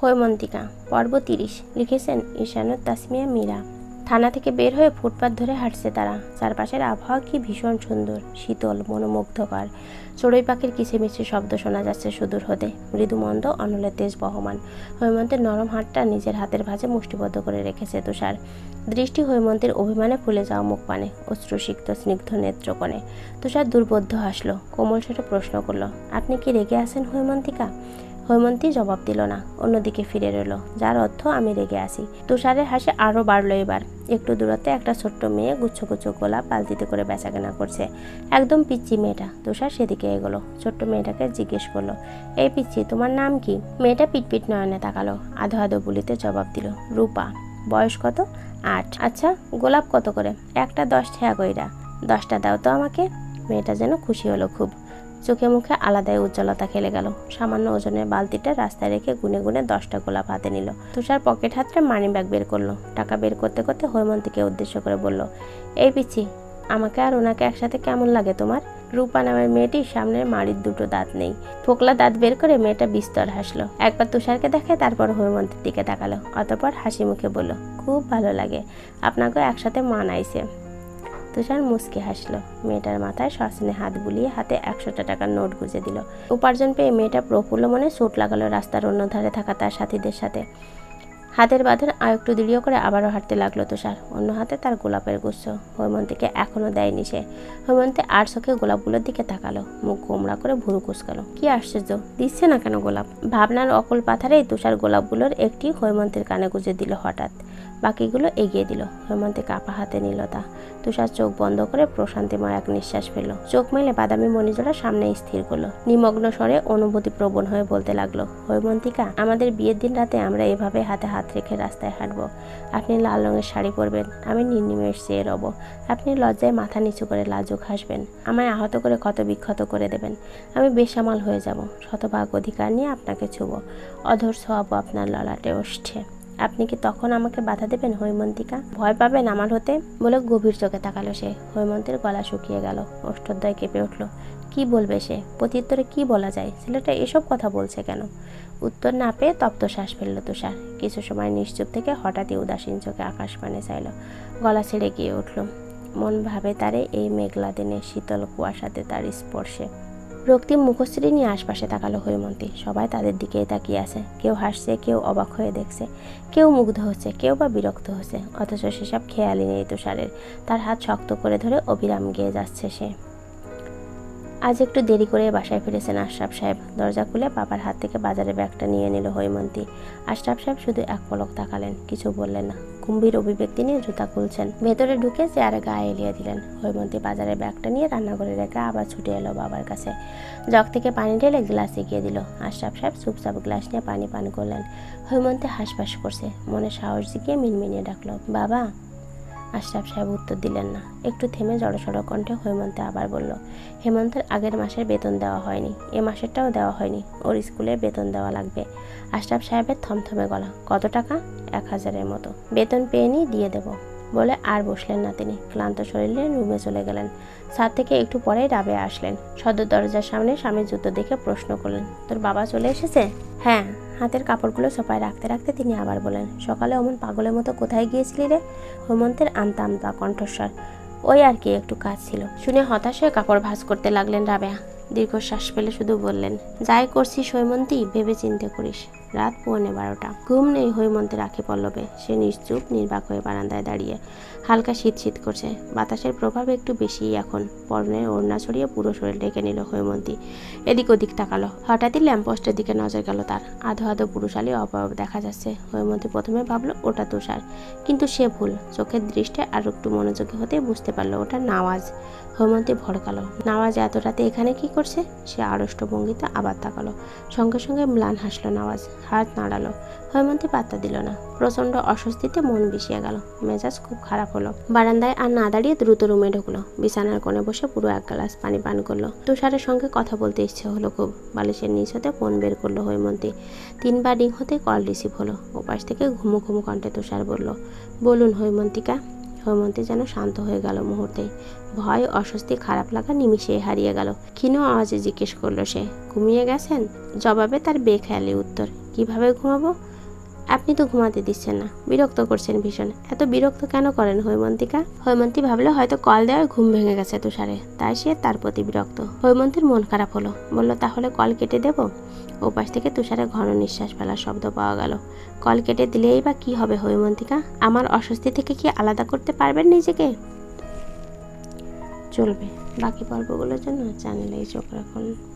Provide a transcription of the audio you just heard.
হৈমন্তিকা, পর্ব তিরিশ, লিখেছেন ঈশানুর তাসমিয়া মীরা। থানা থেকে বের হয়ে ফুটপাত ধরে হাঁটছে তারা। চারপাশের আবহাওয়া কি ভীষণ সুন্দর, শীতল, মনোমুগ্ধকর। চড়ুই পাখির কিচিমিচি শব্দ শোনা যাচ্ছে সুদূর হতে। মৃদুমন্দ অনলের তেজ বহমান। হৈমন্তের নরম হাতটা নিজের হাতের ভাঁজে মুষ্টিবদ্ধ করে রেখেছে তুষার। দৃষ্টি হৈমন্তের অভিমানে ফুলে যাওয়া মুখ পানে, অশ্রুসিক্ত স্নিগ্ধ নেত্রকোণে। তুষার দুর্বোধ্য হাসলো, কোমল সেটা প্রশ্ন করল, আপনি কি রেগে আছেন হৈমন্তিকা? হৈমন্তী জবাব দিল না, অন্যদিকে ফিরে রইল। যার অর্থ, আমি রেগে আসি তুষারের হাসি আরও বাড়লো এবার। একটু দূরত্বে একটা ছোট্ট মেয়ে গুচ্ছ গুচ্ছ গোলাপ বালতিতে করে বেচাকেনা করছে। একদম পিচ্ছি মেয়েটা। তুষার সেদিকে এগোলো। ছোট্ট মেয়েটাকে জিজ্ঞেস করল, এই পিচ্ছি তোমার নাম কি? মেয়েটা পিটপিট নয়নে তাকালো, আধো আধো বুলিতে জবাব দিল, রূপা। বয়স কত? আট। আচ্ছা গোলাপ কত করে? একটা দশ টাকা কইরা। দশটা দাও তো আমাকে। মেয়েটা যেন খুশি হলো খুব। চোখে মুখে আলাদাই উজ্জ্বলতা খেলে গেল। সামান্য ওজনের বালতিটা রাস্তায় রেখে গুনে গুনে দশটা গোলাপ হাতে নিল। তুষার পকেট হাতটা মানি ব্যাগ বের করল। টাকা বের করতে করতে হৈমন্তীকে উদ্দেশ্য করে বলল, এই পিচ্ছি, আমাকে আর ওনাকে একসাথে কেমন লাগে তোমার? রূপা নামের মেয়েটির সামনের মাড়ির দুটো দাঁত নেই। ফোকলা দাঁত বের করে মেয়েটা বিস্তর হাসলো। একবার তুষারকে দেখে তারপর হৈমন্তের দিকে তাকালো। অতপর হাসি মুখে বলল, খুব ভালো লাগে। আপনাকে একসাথে মানাইছে। তুষার মুচকে হাসলো। মেয়েটার মাথায় সসনে হাত বুলিয়ে হাতে একশোটা টাকার নোট গুঁজে দিল। উপার্জন পেয়ে মেয়েটা প্রফুল্ল মনে চোট লাগালো রাস্তার অন্য ধারে থাকা তার সাথীদের সাথে। হাতের বাঁধন আর একটু দৃঢ় করে আবারও হাঁটতে লাগল তুষার। অন্য হাতে তার গোলাপের গুচ্ছ। হৈমন্তীকে এখনও দেয়নি সে। হৈমন্তী আর চোখে গোলাপগুলোর দিকে তাকালো। মুখ গোমড়া করে ভুরু কুচকালো। কি আশ্চর্য! দিচ্ছে না কেন গোলাপ? ভাবনার অকল পাথারেই তুষার গোলাপগুলোর একটি হৈমন্তীর কানে গুঁজে দিল হঠাৎ। বাকিগুলো এগিয়ে দিল। হৈমন্তী কাপা হাতে নিল তা। তুষার চোখ বন্ধ করে প্রশান্তিময় এক নিঃশ্বাস ফেলল। চোখ মেলে বাদামি মণিজোড়া সামনে স্থির করল। নিমগ্ন স্বরে অনুভূতি প্রবণ হয়ে বলতে লাগল, হৈমন্তিকা, আমাদের বিয়ের দিন রাতে আমরা এভাবে হাতে হাত রেখে রাস্তায় হাঁটবো। আপনি লাল রঙের শাড়ি পরবেন, আমি নির্নিমেষ চেয়ে রব। আপনি লজ্জায় মাথা নিচু করে লাজুক হাসবেন, আমায় আহত করে ক্ষত বিক্ষত করে দেবেন। আমি বেসামাল হয়ে যাব। শতভাগ অধিকার নিয়ে আপনাকে ছুব। অধর ছোয়াবো আপনার ললাটে ওষ্ঠে। আপনি কি তখন আমাকে বাধা দেবেন, হৈমন্তিকা? ভয় পাবেন আমার হতে? বলে গভীর চোখে তাকালো সে। হৈমন্তের গলা শুকিয়ে গেল। ওষ্ঠদ্বয় কেঁপে উঠল। কি বলবে সে? প্রত্যুত্তরে কি বলা যায়? ছেলেটা এসব কথা বলছে কেন? উত্তর না পেয়ে তপ্ত শ্বাস ফেলল তুষার। কিছু সময় নিশ্চুপ থেকে হঠাৎই উদাসীন চোখে আকাশ পানে চাইল। গলা ছেড়ে গিয়ে উঠল। মন ভাবে তারে এই মেঘলা দিনে, শীতল কুয়াশাতে তার স্পর্শে। রক্তিম মুখশ্রী নিয়ে আশপাশে তাকালো হৈমন্তী। সবাই তাদের দিকেই তাকিয়ে আছে। কেউ হাসছে, কেউ অবাক হয়ে দেখছে। কেউ মুগ্ধ হচ্ছে, কেউ বা বিরক্ত হচ্ছে। অথচ সেসব খেয়ালই নেই তুষারের। তার হাত শক্ত করে ধরে অবিরাম গিয়ে যাচ্ছে সে। আজ একটু দেরি করে বাসায় ফিরেছেন আশরাফ সাহেব। দরজা খুলে বাবার হাত থেকে বাজারে ব্যাগটা নিয়ে নিল হৈমন্তী। আশরাফ সাহেব শুধু এক পলক তাকালেন, কিছু বললেন না। গম্ভীর অভিব্যক্তি নিয়ে জুতা খুলছেন। ভেতরে ঢুকে চেয়ারে গায়ে এলিয়ে দিলেন। হৈমন্তী বাজারে ব্যাগটা নিয়ে রান্নাঘরে রেখে আবার ছুটে এলো বাবার কাছে। জগ থেকে পানি ঢেলে গ্লাস এগিয়ে দিল। আশরাফ সাহেব চুপচাপ গ্লাস নিয়ে পানি পান করলেন। হৈমন্তী হাঁসফাঁস করছে। মনে সাহস জিগিয়ে মিনমিনিয়ে ডাকলো, বাবা আশরাফ সাহেব উত্তর দিলেন না। একটু থেমে জড়সড় কণ্ঠে হেমন্ত আবার বলল, হেমন্তের আগের মাসের বেতন দেওয়া হয়নি। এ মাসেরটাও দেওয়া হয়নি। ওর স্কুলের বেতন দেওয়া লাগবে। আশরাফ সাহেবের থমথমে গলা, কত টাকা? এক হাজারের মতো। বেতন পেয়ে নিই দিয়ে দেব। বলে আর বসলেন না তিনি। ক্লান্ত শরীরে রুমে চলে গেলেন। ছাদ থেকে একটু পরেই রাবে আসলেন। সদর দরজার সামনে স্বামীর জুতো দেখে প্রশ্ন করলেন, তোর বাবা চলে এসেছে? হ্যাঁ হাতের কাপড়গুলো সোফায় রাখতে রাখতে তিনি আবার বলেন, সকালে অমন পাগলের মতো কোথায় গিয়েছিলি রে? হেমন্তের আমতা আমতা কণ্ঠস্বর। ওই আর কি, একটু কাজ ছিল। শুনে হতাশ হয়ে কাপড় ভাঁজ করতে লাগলেন রাবেয়া। দীর্ঘশ্বাস ফেলে শুধু বললেন, যাই করছিস হৈমন্তী ভেবে চিন্তে করিস। রাত পৌনে বারোটা। ঘুম নেই হৈমন্তের আঁখি পল্লবে। সে নিশ্চুপ, নির্বাক হয়ে বারান্দায় দাঁড়িয়ে হালকা শীত শীত করছে। বাতাসের প্রভাব একটু বেশিই এখন। পরনের ওড়না ছড়িয়ে পুরো শরীর ঢেকে নিল হৈমন্তী এদিক ওদিক তাকালো। হঠাৎই ল্যাম্পোস্টের দিকে নজর গেল তার। আধো আধো পুরুষালী অবয়ব দেখা যাচ্ছে। হৈমন্তী প্রথমে ভাবলো, ওটা তুষার। কিন্তু সে ভুল। চোখের দৃষ্টে আর একটু মনোযোগী হতে বুঝতে পারল ওটা নাওয়াজ হৈমন্তী ভড়কালো নাওয়াজ এত রাতে এখানে কি করছে? সে আড়ষ্ট ভঙ্গিতে আবার তাকালো। সঙ্গে সঙ্গে ম্লান হাসলো নওয়াজ হাত নাড়ালো। হৈমন্তী পাত্তা দিল না। প্রচণ্ড অস্বস্তিতে মন বিষিয়ে গেল। মেজাজ খুব খারাপ হলো। বারান্দায় আর না দাঁড়িয়ে দ্রুত রুমে ঢুকলো। বিছানার কোণে বসে পুরো এক গ্লাস পানি পান করল। তুষারের সঙ্গে কথা বলতে ইচ্ছে হলো খুব। বালিশের নিচ হতে ফোন বের করল হৈমন্তী। তিনবার রিং হতে কল রিসিভ হলো। ওপাশ থেকে ঘুমো ঘুমো কণ্ঠে তুষার বলল, বলুন হৈমন্তিকা হৈমন্তী যেন শান্ত হয়ে গেল মুহূর্তে ভয়, অস্বস্তি, খারাপ লাগা নিমিশে হারিয়ে গেল। ক্ষীণ আওয়াজে জিজ্ঞেস করল সে, ঘুমিয়ে গেছেন? জবাবে তার বেখেয়ালি উত্তর, কীভাবে ঘুমাবো? আপনি তো ঘুমাতে দিচ্ছেন না, বিরক্ত করছেন ভীষণ। এত বিরক্ত কেন করেন হৈমন্তিকা? হৈমন্তী ভাবলো, হয়তো কল দেওয়ায় ঘুম ভেঙে গেছে তুষারে। তাই সে তার প্রতি বিরক্ত। হৈমন্তীর মন খারাপ হলো। বলল, তাহলে কল কেটে দেব? ওপাশ থেকে তুষারে ঘন নিঃশ্বাস ফেলার শব্দ পাওয়া গেল। কল কেটে দিলেই বা কি হবে হৈমন্তিকা? আমার অস্বস্তি থেকে কি আলাদা করতে পারবেন নিজেকে? চলবে। বাকি পর্বগুলোর জন্য চ্যানেলেই চোখ রাখুন।